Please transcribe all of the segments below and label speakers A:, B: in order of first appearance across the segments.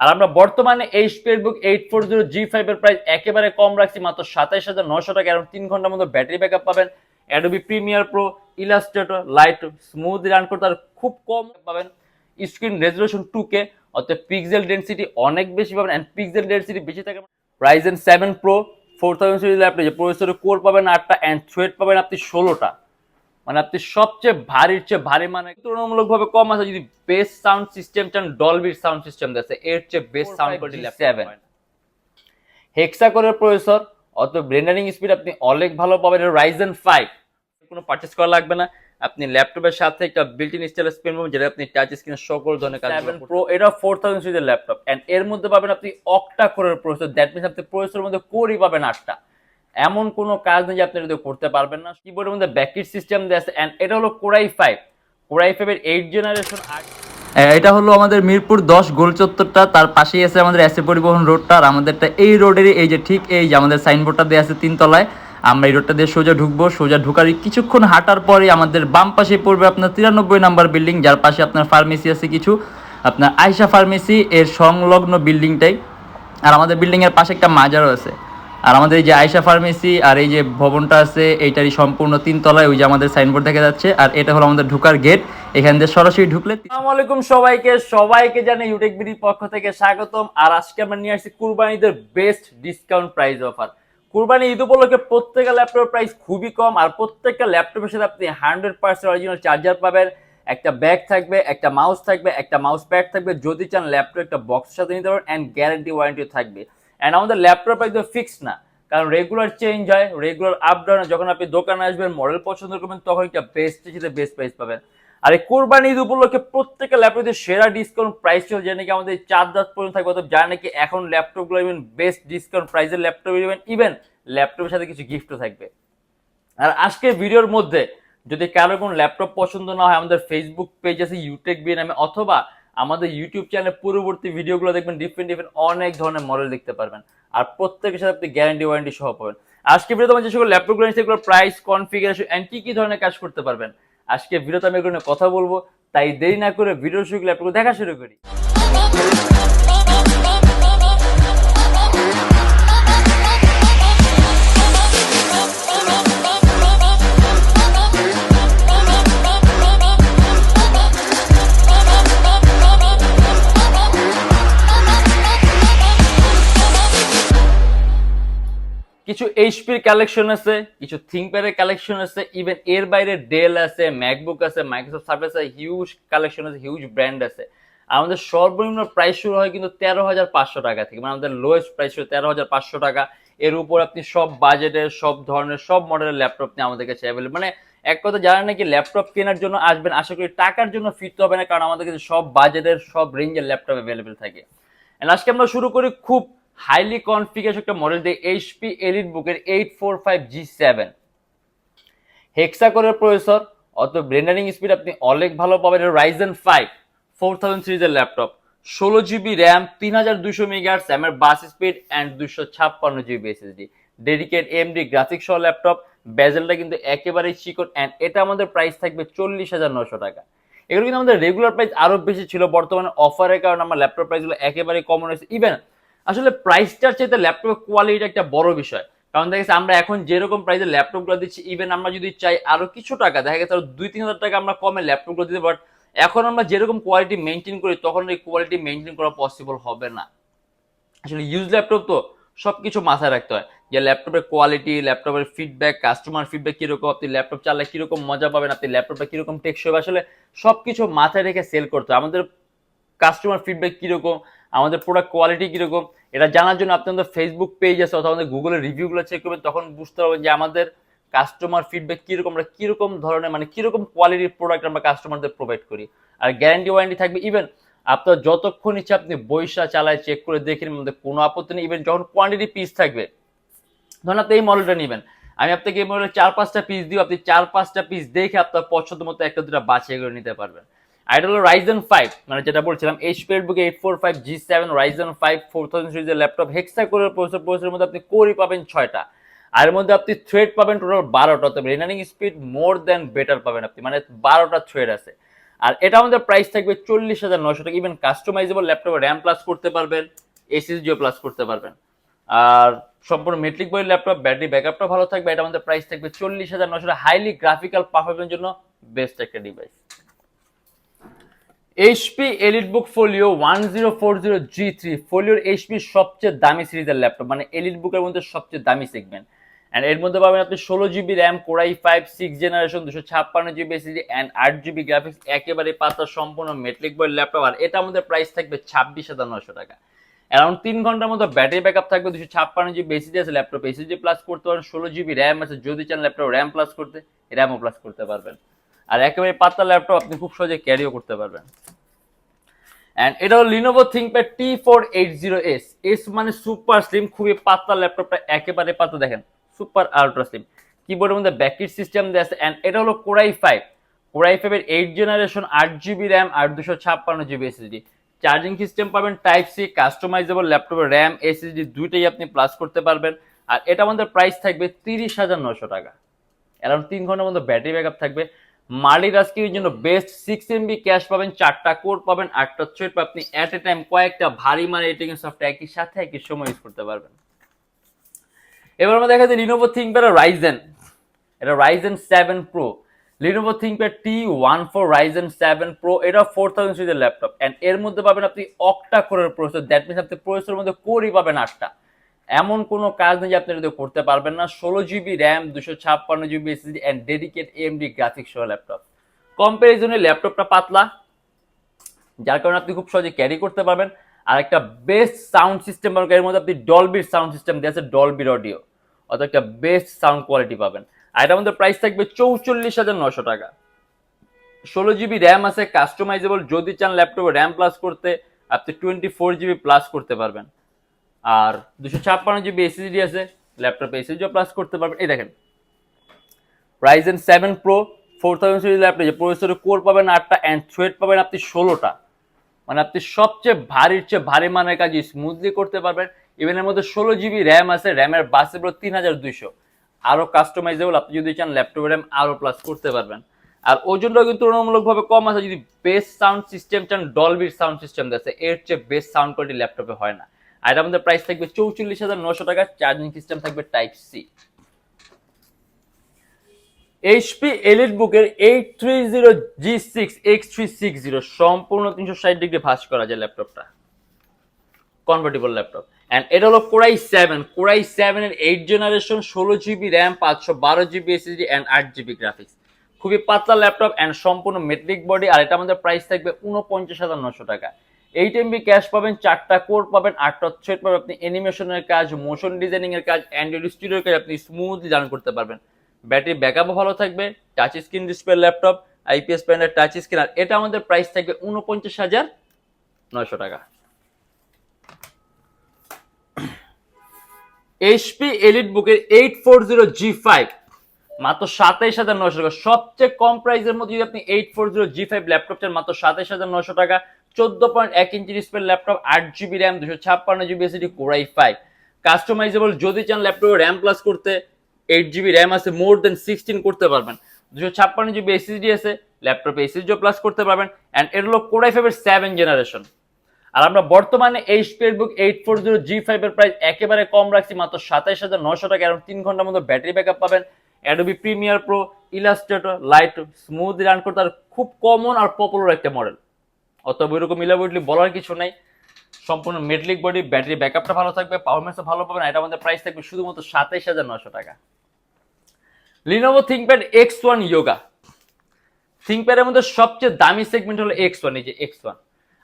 A: আর আমরা বর্তমানে এই স্পেসবুক eight four zero G five এর প্রাইস একেবারে কম রাখছি, মাত্র সাতাইশ হাজার নশো টাকা। এবং তিন ঘণ্টার মধ্যে ব্যাটারি ব্যাকআপ পাবেন। Adobe Premiere Pro Illustrator light smooth run করতে আর খুব কম পাবেন। স্ক্রিন রেজলিউশন টু কে অর্থাৎ পিক্সেল ডেন্সিটি অনেক বেশি পাবেন অ্যান্ড পিক্সেল ডেন্সিটি বেশি থাকে Ryzen seven pro four thousand series laptop যে কোর পাবেন আটটা অ্যান্ড থ্রেড পাবেন আপনি ষোলোটা। মানে আপনি সবচেয়ে ভারীর চেয়ে ভারী মানে তুলনামূলকভাবে কম আছে যদি বেস্ট সাউন্ড সিস্টেম চান ডলবির সাউন্ড সিস্টেম আছে এর চেয়ে best sound quality seven hexa core processor অত ব্রেন্ডারিং স্পিড আপনি অনেক ভালো পাবেন। রাইজেন ফাইভ কোনো পারচেস করা লাগবে না। আপনি ল্যাপটপের সাথে একটা বিল্ট ইন স্টাইল স্পেন পাবেন যেটা আপনি টাচ স্ক্রিনে সকল ধরনের কাজ সেভেন প্রো এটা ফোর থাউজেন্ড সিরিজের ল্যাপটপ এন্ড এর মধ্যে পাবেন আপনি অক্টা কোরের প্রসেসর দ্যাট মিনস আপনি প্রসেসরের মধ্যে কোরই পাবেন আটটা। এমন কোনো কাজ নেই যে আপনি এটা করতে পারবেন না। কিবোর্ডের মধ্যে ব্যাকিট সিস্টেম দেওয়া আছে এন্ড এটা হলো core i five core i ফাইভের এইট জেনারেশন এটা হলো আমাদের মিরপুর দশ গোল চত্বরটা, তার পাশেই আছে আমাদের এসে পরিবহন রোডটা আর আমাদেরটা এই রোডেরই এই যে ঠিক এই যে আমাদের সাইনবোর্ডটা দেওয়া আছে তিনতলায়। আমরা এই রোডটা দিয়ে সোজা ঢুকবো, সোজা ঢুকার কিছুক্ষণ হাঁটার পরে আমাদের বাম পাশে পড়বে আপনার তিরানব্বই নাম্বার বিল্ডিং যার পাশে আপনার ফার্মেসি আছে কিছু। আপনার আয়সা ফার্মেসি এর সংলগ্ন বিল্ডিংটাই আর আমাদের বিল্ডিং এর পাশে একটা মাজারও আছে। আর আমাদের এই যে আয়সা ফার্মেসি আর এই যে ভবনটা আছে, এইটারই সম্পূর্ণ তিন তলায় ওই যে আমাদের সাইনবোর্ড দেখা যাচ্ছে। আর এটা হলো আমাদের ঢুকার গেট এখান দিয়ে সরাসরি ঢুকলে আসসালামু আলাইকুম সবাইকে সবাইকে জানাই ইউটেক বিডির পক্ষ থেকে স্বাগতম। আর আজকে আমরা নিয়ে আসছি কুরবানিদের best discount price offer Qurbani Eid উপলক্ষে প্রত্যেকটা ল্যাপটপের প্রাইস খুবই কম, আর প্রত্যেকটা ল্যাপটপের সাথে আপনি হান্ড্রেড পার্সেন্ট অরিজিনাল চার্জার পাবেন। একটা ব্যাগ থাকবে, একটা মাউস থাকবে, একটা মাউস প্যাড থাকবে। যদি চান ল্যাপটপ একটা বক্সের সাথে নিতে পারেন অ্যান্ড গ্যারান্টি ওয়ারেন্টি থাকবে। অ্যান্ড আমাদের ল্যাপটপ একদম ফিক্স না। কারণ রেগুলার চেঞ্জ হয় রেগুলার আপ ডাউন যখন আপনি দোকানে আসবেন মডেল পছন্দ করবেন, তখন একটা বেস্ট সাথে বেস্ট প্রাইস পাবেন। আর এই কোরবানি ঈদ উপলক্ষে প্রত্যেকটা ল্যাপটপের সেরা ডিসকাউন্ট প্রাইস ছিল যে নাকি আমাদের চার দাঁত পর্যন্ত থাকবে অর্থাৎ যা নাকি এখন ল্যাপটপগুলো ইভেন বেস্ট ডিসকাউন্ট প্রাইসের ল্যাপটপ ইভেন ইভেন ল্যাপটপের সাথে কিছু গিফটও থাকবে। আর আজকের ভিডিওর মধ্যে যদি কারও কোনো ল্যাপটপ পছন্দ না হয়, আমাদের ফেসবুক পেজ আছে ইউটেক বি নামে অথবা আমাদের ইউটিউব চ্যানেলে পূর্ববর্তী ভিডিওগুলো দেখবেন ডিফারেন্ট ডিফারেন্ট অনেক ধরনের মডেল দেখতে পারবেন। আর প্রত্যেকের সাথে আপনি গ্যারান্টি ওয়ারেন্টি সহ পাবেন। আজকে ভিডিও তোমার যে সকল ল্যাপটপগুলো নিচ্ছি সেগুলো প্রাইস কনফিগারেশন অ্যান্ড কী কী ধরনের কাজ করতে পারবেন? আজকে ভিডিওতে আমি এগুলো কথা বলব, তাই দেরি না করে ভিডিও শুরু ল্যাপটপ দেখা শুরু করি। কিছু এইচপির কালেকশন আছে, কিছু থিঙ্কপ্যাডের কালেকশন আছে ইভেন এর বাইরে ডেল আছে ম্যাকবুক আছে মাইক্রোসফট সার্ভিস আছে হিউজ কালেকশন আছে হিউজ ব্র্যান্ড আছে। আমাদের সর্বনিম্ন প্রাইস শুরু হয় কিন্তু তেরো হাজার পাঁচশো টাকা থেকে মানে আমাদের লোয়েস্ট প্রাইস শুরু তেরো হাজার পাঁচশো টাকা। এর উপর আপনি সব বাজেটের সব ধরনের, সব মডেলের ল্যাপটপ নিয়ে আমাদের কাছে অ্যাভেলেবল মানে এক কথা, যারা নাকি ল্যাপটপ কেনার জন্য আসবেন, আশা করি টাকার জন্য ফিরতে হবে না, কারণ আমাদের কাছে সব বাজেটের সব রেঞ্জের ল্যাপটপ অ্যাভেলেবেল থাকে। আজকে আমরা শুরু করি খুব হাইলি কনফিগারেশন একটা মডেল দিয়ে এইচপি এলিট বুকের eight four five G seven hexa core processor অত ব্রেন্ডারিং স্পিড আপনি অনেক ভালো পাবেন রাইজেন ফাইভ ফোর থাউজেন্ড সিরিজের ল্যাপটপ ষোলো জিবি র্যাম তিন হাজার দুশো মেগার স্যামের বাস স্পিড অ্যান্ড দুশো ছাপ্পান্ন GB SSD dedicated AMD graphics সহ ল্যাপটপ বেজেলটা কিন্তু একেবারেই চিকন অ্যান্ড এটা আমাদের প্রাইস থাকবে চল্লিশ হাজার নশো টাকা। এগুলো কিন্তু আমাদের রেগুলার প্রাইস আরও বেশি ছিল, বর্তমানে অফারের কারণে আমার ল্যাপটপ প্রাইসগুলো একেবারেই কমন হয়েছে ইভেন আসলে প্রাইসটার চাইতে ল্যাপটপের কোয়ালিটি একটা বড় বিষয়। কারণ দেখা গেছে আমরা এখন যেরকম প্রাইসের ল্যাপটপগুলো দিচ্ছি ইভেন আমরা যদি চাই আরও কিছু টাকা, দেখা গেছে আরও দুই তিন হাজার টাকা আমরা কমে ল্যাপটপগুলো দিতে বাট এখন আমরা যেরকম কোয়ালিটি মেনটেন করি, তখন এই কোয়ালিটি মেনটেন করা পসিবল হবে না। আসলে ইউজ ল্যাপটপ তো সব কিছু মাথায় রাখতে হয়। যে ল্যাপটপের কোয়ালিটি ল্যাপটপের ফিডব্যাক কাস্টমার ফিডব্যাক কীরকম, আপনি ল্যাপটপ চালালে কীরকম মজা পাবেন, আপনি ল্যাপটপটা কীরকম টেকসই হবে, আসলে সব কিছু মাথায় রেখে সেল করতে হয়। আমাদের কাস্টমার ফিডব্যাক কীরকম, আমাদের প্রোডাক্ট কোয়ালিটি কীরকম এটা জানার জন্য আপনি আমাদের ফেসবুক পেজ আছে অথবা আমাদের গুগলের রিভিউগুলো চেক করবেন, তখন বুঝতে পারবেন যে আমাদের কাস্টমার ফিডব্যাক কীরকম, আমরা কীরকম ধরনের মানে কীরকম কোয়ালিটির প্রোডাক্ট আমরা কাস্টমারদের প্রোভাইড করি। আর গ্যারান্টি ওয়ারেন্টি থাকবে ইভেন আপনার যতক্ষণ ইচ্ছে আপনি বৈশা চালায় চেক করে দেখেন মধ্যে কোনো আপত্তি নেই ইভেন যখন কোয়ান্টিটি পিস থাকবে, ধরুন আপনি এই মডেলটা নেবেন, আমি আপনাকে এই মডেলের চার পাঁচটা পিস দিই আপনি চার পাঁচটা পিস দেখে আপনার পছন্দ মতো একটা দুটা বাছাই করে নিতে পারবেন। এটা হলো ফাইভ মানে যেটা বলছিলাম এইচ পেড বুকে eight four five G seven Ryzen five four thousand সিরিজের ল্যাপটপ হেক্সা করে প্রসেসর প্রসেসরের মধ্যে আপনি কোরই পাবেন ছয়টা। আর এর মধ্যে আপনি থ্রেড পাবেন টোটাল বারোটা তবে রেনারিং স্পিড মোর দেন বেটার পাবেন আপনি মানে বারোটা থ্রেড আছে। আর এটা আমাদের প্রাইস থাকবে চল্লিশ হাজার নশো টাকা ইভেন কাস্টমাইজেবল ল্যাপটপে র্যাম প্লাস করতে পারবেন এসএসডিও প্লাস করতে পারবেন। আর সম্পূর্ণ মেট্রিক বই ল্যাপটপ ব্যাটারি ব্যাকআপটা ভালো থাকবে, এটা আমাদের প্রাইস থাকবে চল্লিশ হাজার নশো হাইলি গ্রাফিক্যাল পারফরমেন্সের জন্য বেস্ট একটা device HP EliteBook folio one zero four zero G three ফোলিওর HP সবচেয়ে দামি সিরিজের ল্যাপটপ মানে এলিট বুকের মধ্যে সবচেয়ে দামি সেগমেন্ট অ্যান্ড এর মধ্যে পাবেন আপনি ষোলো GB RAM core i five six generation দুশো ছাপ্পান্ন জিবি এসিডি অ্যান্ড আট জিবি গ্রাফিক্স একেবারে পাতা সম্পূর্ণ মেট্রিক বই ল্যাপটপ আর এটা আমাদের প্রাইস থাকবে ছাব্বিশ হাজার নশো টাকা। অ্যারাউন্ড তিন ঘণ্টার মতো ব্যাটারি ব্যাকআপ থাকবে দুশো ছাপ্পান্ন জিবি এসিডি আছে ল্যাপটপ এসিডি প্লাস করতে পারেন, ষোলো জিবি র্যাম আছে, যদি চান ল্যাপটপ র্যাম প্লাস করতে র্যামও প্লাস করতে পারবেন। আর একেবারে পাতলা ল্যাপটপ আপনি খুব সহজে ক্যারিও করতে পারবেন। অ্যান্ড এটা হলো Lenovo ThinkPad T four eight zero S S মানে সুপার স্লিম খুবই পাতলা ল্যাপটপটা একেবারে পাতলা। দেখেন সুপার আলট্রা স্লিম কিবোর্ডের মধ্যে ব্যাকিট সিস্টেম দেওয়া আছে। অ্যান্ড এটা হলো core i five core i ফাইভের এইট জেনারেশন আট জিবি র্যাম আর দুশো ছাপ্পান্ন জিবি এসএসডি চার্জিং সিস্টেম পাবেন টাইপ সি কাস্টমাইজেবল ল্যাপটপের র্যাম এসএসডি দুইটাই আপনি প্লাস করতে পারবেন। আর এটা আমাদের প্রাইস থাকবে তিরিশ হাজার নশো টাকা। অ্যারাউন্ড তিন ঘণ্টার মতো ব্যাটারি ব্যাকআপ থাকবে। মাল্টি টাস্কিংয়ের জন্য বেস্ট সিক্স এমবি ক্যাশ পাবেন, চারটা কোড পাবেন আটটা থ্রেড আপনি অ্যাট এ টাইম কয়েকটা ভারী মানে এটিং সফটওয়্যার একই সাথে একই সময় ইউজ করতে পারবেন। এবার আমরা দেখা যায় লিনোভো থিঙ্কপ্যাড রাইজেন এটা Ryzen seven pro Lenovo ThinkPad T one four Ryzen seven pro এটা ফোর থাউজেন্ড সিরিজের ল্যাপটপ অ্যান্ড এর মধ্যে পাবেন আপনি অক্টা কোরের প্রসেসর দ্যাট মিনস আপনি প্রসেসরের মধ্যে কোরই পাবেন আটটা। এমন কোনো কাজ নেই যে আপনি এটা করতে পারবেন না। ষোলো জিবি র্যাম দুশো ছাপ্পান্ন GB SSD and dedicated AMD graphics সহ ল্যাপটপ কম্পারিজনে ল্যাপটপটা পাতলা, যার কারণে আপনি খুব সহজে ক্যারি করতে পারবেন। আর একটা বেস্ট সাউন্ড সিস্টেম পাবেন এর মধ্যে আপনি ডলবির সাউন্ড সিস্টেম দিয়ে আছে ডলবির অডিও অত একটা বেস্ট সাউন্ড কোয়ালিটি পাবেন। আর এটা আমাদের প্রাইস থাকবে চৌচল্লিশ হাজার নশো টাকা। ষোলো জিবি র্যাম আছে কাস্টমাইজেবল যদি চান ল্যাপটপে র্যাম প্লাস করতে, আপনি টোয়েন্টি ফোর জিবি প্লাস করতে পারবেন। আর দুশো ছাপ্পান্ন জিবি এসএসডি আছে ল্যাপটপে এসএসডিও প্লাস করতে পারবেন এই দেখেন Ryzen seven pro four thousand series laptop যে প্রসেসরে কোর পাবেন আটটা অ্যান্ড থ্রেড পাবেন আপনি ষোলোটা। মানে আপনি সবচেয়ে ভারীর চেয়ে ভারী মানের কাজ স্মুথলি করতে পারবেন। ইভেন এর মধ্যে ষোলো জিবি র্যাম আছে র্যামের বাসে পুরো তিন হাজার দুইশো। আরও কাস্টমাইজেবল আপনি যদি চান ল্যাপটপের র্যাম আরও প্লাস করতে পারবেন। আর ওজনটাও কিন্তু তুলনামূলকভাবে কম আছে, যদি বেস্ট সাউন্ড সিস্টেম চান ডলবির সাউন্ড সিস্টেম আছে, এর চেয়ে বেস্ট সাউন্ড কোয়ালিটি ল্যাপটপে হয় না। আর আমাদের প্রাইস থাকবে চৌচল্লিশ হাজার নশো টাকা চার্জিং সিস্টেম থাকবে টাইপ সি এইচপি এলিট বুকের eight three zero G six X three six zero সম্পূর্ণ তিনশো ষাট ডিগ্রি ভাস করা যায় ল্যাপটপটা কনভার্টেবল ল্যাপটপ অ্যান্ড এটা হলো core i seven core i সেভেনের এইট জেনারেশন ষোলো জিবি র্যাম পাঁচশো বারো জিবি এসএসডি অ্যান্ড আট জিবি গ্রাফিক্স খুবই পাতলা ল্যাপটপ অ্যান্ড সম্পূর্ণ মেট্রিক বডি আর এটা আমাদের প্রাইস থাকবে উনপঞ্চাশ হাজার নশো টাকা। এইট এমবি ক্যাশ পাবেন, চারটা কোর পাবেন, আটটা থ্রেড পাবেন। আপনি অ্যানিমেশনের কাজ মোশন ডিজাইনিং এর কাজ অ্যান্ড্রয়েড স্টুডিওর কাজ আপনি স্মুথলি রান করতে পারবেন। ব্যাটারি ব্যাকআপও ভালো থাকবে touch screen display laptop IPS panel touch screen আর এটা আমাদের প্রাইস থাকবে উনপঞ্চাশ হাজার নয়শো টাকা। এইচপি এলিট বুকের eight four zero G five মাত্র সাতাইশ হাজার নয়শো টাকা। সবচেয়ে কম প্রাইসের মধ্যে যদি আপনি eight four zero G five laptop চান, মাত্র সাতাইশ হাজার নয়শো টাকা। চোদ্দ পয়েন্ট এক ইঞ্চি ডিসপ্লে ল্যাপটপ আট জিবি র্যাম দুশো ছাপ্পান্ন GB SSD core i five customizable যদি চান ল্যাপটপে র্যাম প্লাস করতে এইট জিবি র্যাম আছে মোর দেন সিক্সটিন করতে পারবেন। দুশো ছাপ্পান্ন জিবি এসএসডি আছে ল্যাপটপে এসএসডিও প্লাস করতে পারবেন অ্যান্ড এর হলো কোরাই ফাইভের সেভেন জেনারেশন আর আমরা বর্তমানে এই book eight four zero G ফাইভের প্রাইস একেবারে কম রাখছি, মাত্র সাতাইশ হাজার নশো টাকা, এবং তিন ঘণ্টার মতো ব্যাটারি ব্যাকআপ পাবেন। Adobe Premiere Pro Illustrator light smooth run করতে আর খুব কমন আর পপুলার একটা মডেল অতএব ওইরকম ইলাবোরেটলি বলার কিছু নাই। সম্পূর্ণ মেটলিক বডি ব্যাটারি ব্যাকআপটা ভালো থাকবে পারফরমেন্সও ভালো পাবেন এটা আমাদের প্রাইস থাকবে শুধুমাত্র সাতাইশ হাজার নশো টাকা। Lenovo ThinkPad X one Yoga থিঙ্কপ্যাডের মধ্যে সবচেয়ে দামি সেগমেন্ট হলো এক্স ওয়ান এই যে এক্স ওয়ান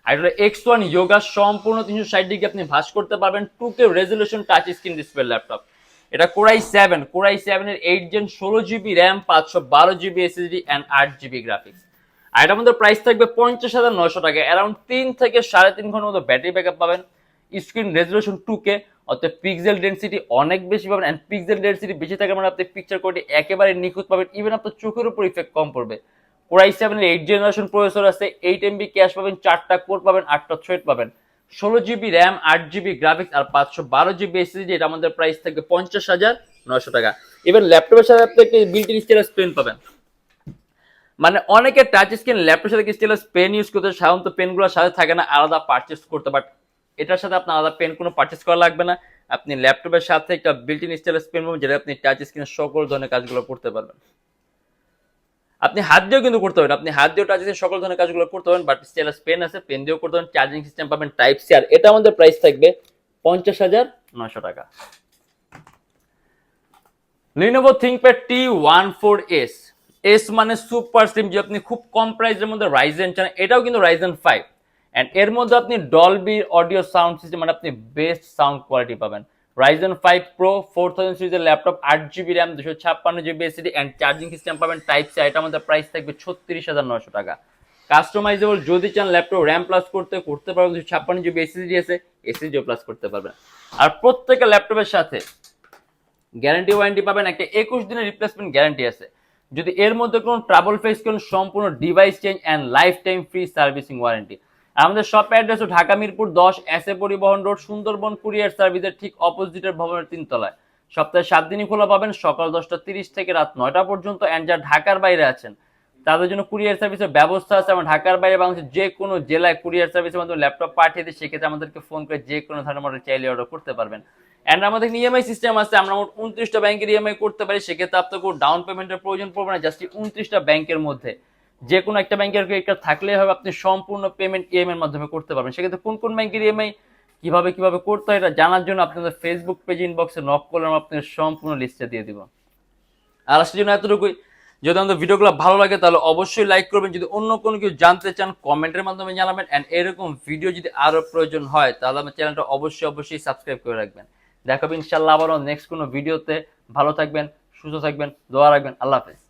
A: আর এটা এক্স ওয়ান ইয়োগা সম্পূর্ণ তিনশো ষাট ডিগ্রি আপনি ভাস করতে পারবেন two K resolution touch screen display laptop এটা core i seven core i সেভেনের এইট জেন ষোলো জিবি র্যাম পাঁচশো বারো জিবি এসএসডি অ্যান্ড আট জিবি গ্রাফিক্স আর এটার মধ্যে প্রাইস থাকবে পঞ্চাশ হাজার নশো টাকা। অ্যারাউন্ড তিন থেকে সাড়ে তিন ঘণ্টার মতো ব্যাটারি ব্যাকআপ পাবেন। স্ক্রিন রেজলিউশন টু কে অর্থাৎ পিক্সেল ডেন্সিটি অনেক বেশি পাবেন অ্যান্ড পিক্সেল ডেন্সিটি বেশি থাকে মানে আপনি পিকচার কোয়ালিটি একেবারে নিখুঁত পাবেন। ইভেন আপনার চোখের উপর ইফেক্ট কম পড়বে। কোরাই সেভেনের এইট জেনারেশন প্রসেসর আছে এইট এমবি ক্যাশ পাবেন, চারটা কোর পাবেন, আটটা থ্রেড পাবেন। ষোলো জিবি র্যাম আট জিবি গ্রাফিক্স আর পাঁচশো বারো জিবি এসএসডি এটা আমাদের প্রাইস থাকবে পঞ্চাশ হাজার নশো টাকা। ইভেন ল্যাপটপের সাথে আপনি একটা বিল্ট ইন স্টেরাস পেন পাবেন। মানে অনেকে টাচ স্ক্রিন ল্যাপটপের সাথে স্টাইলাস পেন ইউজ করতে সাধারণত পেনগুলোর সাথে থাকে না, আলাদা পারচেস করতে বাট এটার সাথে আপনার আলাদা পেন কোনো পারচেস করা লাগবে না। আপনি ল্যাপটপের সাথে একটা বিল্ট ইন পেন পাবেন যেটা আপনি টাচ স্ক্রিনের সকল ধরনের কাজগুলো করতে পারবেন। আপনি হাত দিয়েও কিন্তু করতে পারেন, আপনি হাত দিয়েও টাচ স্ক্রিন সকল ধরনের কাজগুলো করতে পারেন বাট স্টাইলাস পেন আছে পেন দিয়েও করতে পারেন চার্জিং সিস্টেম পাবেন টাইপ সি আর এটা আমাদের প্রাইস থাকবে পঞ্চাশ হাজার নশো টাকা। Lenovo ThinkPad T one four S S মানে সুপার স্লিম যে আপনি খুব কম প্রাইসের মধ্যে রাইজেন চান, এটাও কিন্তু রাইজেন ফাইভ অ্যান্ড এর মধ্যে আপনি ডলবি অডিও সাউন্ড সিস্টেম মানে আপনি বেস্ট সাউন্ড কোয়ালিটি পাবেন। Ryzen five pro four thousand সিরিজের ল্যাপটপ আট জিবি র্যাম দুশো ছাপ্পান্ন GB SSD and charging system পাবেন টাইপ সি এটার মধ্যে প্রাইস থাকবে ছত্রিশ হাজার নশো টাকা। কাস্টমাইজেবল যদি চান ল্যাপটপ র্যাম প্লাস করতে করতে পারবেন, দুশো ছাপ্পান্ন জিবি এসিডি আছে এসিডিও প্লাস করতে পারবেন। আর প্রত্যেকটা ল্যাপটপের সাথে গ্যারান্টি ওয়ারেন্টি পাবেন, একটা একুশ দিনের রিপ্লেসমেন্ট গ্যারান্টি আছে। যদি এর মধ্যে কোনো ট্রাবল ফেস করেন সম্পূর্ণ device change and life time free servicing warranty আমাদের শপ অ্যাড্রেস ঢাকা মিরপুর দশ এস এ পরিবহন রোড সুন্দরবন কুরিয়ার সার্ভিসের ঠিক অপোজিটের ভবনের তিনতলায়। সপ্তাহে সাত দিনই খোলা পাবেন, সকাল দশটা তিরিশ থেকে রাত নয়টা পর্যন্ত অ্যান্ড যারা ঢাকার বাইরে আছেন, তাদের জন্য কুরিয়ার সার্ভিসের ব্যবস্থা আছে। আমার ঢাকার বাইরে বাংলাদেশের যে কোনো জেলায় কুরিয়ার সার্ভিসের মাধ্যমে ল্যাপটপ পাঠিয়ে দিই, সেক্ষেত্রে আমাদেরকে ফোন করে যে কোনো ধরনের মডেল চাইলে অর্ডার করতে পারবেন। অ্যান্ড আমাদের ইএমআই সিস্টেম আছে, আমরা মোট উনত্রিশটা ব্যাংকের ইএমআই করতে পারি, সেক্ষেত্রে আপনার কোনো ডাউন পেমেন্টের প্রয়োজন পড়বে না জাস্ট উনত্রিশটা ব্যাংকের মধ্যে। যে কোনো একটা ব্যাংকের ক্রেডিট কার্ড থাকলেই হবে, আপনি সম্পূর্ণ পেমেন্ট ইএমআই এর মাধ্যমে করতে পারবেন। সেক্ষেত্রে কোন কোন ব্যাংকের ইএমআই কীভাবে কীভাবে করতে হয়, এটা জানার জন্য আপনাদের ফেসবুক পেজ ইনবক্সে নক করলে আমরা আপনাদের সম্পূর্ণ লিস্টে দিয়ে দিব। আর আজকের জন্য এতটুকুই। যদি আমাদের ভিডিওগুলো ভালো লাগে, তাহলে অবশ্যই লাইক করবেন। যদি অন্য কোনো কিছু জানতে চান কমেন্টের মাধ্যমে জানাবেন। অ্যান্ড এরকম ভিডিও যদি আরও প্রয়োজন হয়, তাহলে আমার চ্যানেলটা অবশ্যই অবশ্যই সাবস্ক্রাইব করে রাখবেন। দেখাবেন ইনশাল্লাহ আবারও নেক্সট কোনো ভিডিওতে ভালো থাকবেন সুস্থ থাকবেন দোয়া রাখবেন আল্লাহ হাফেজ।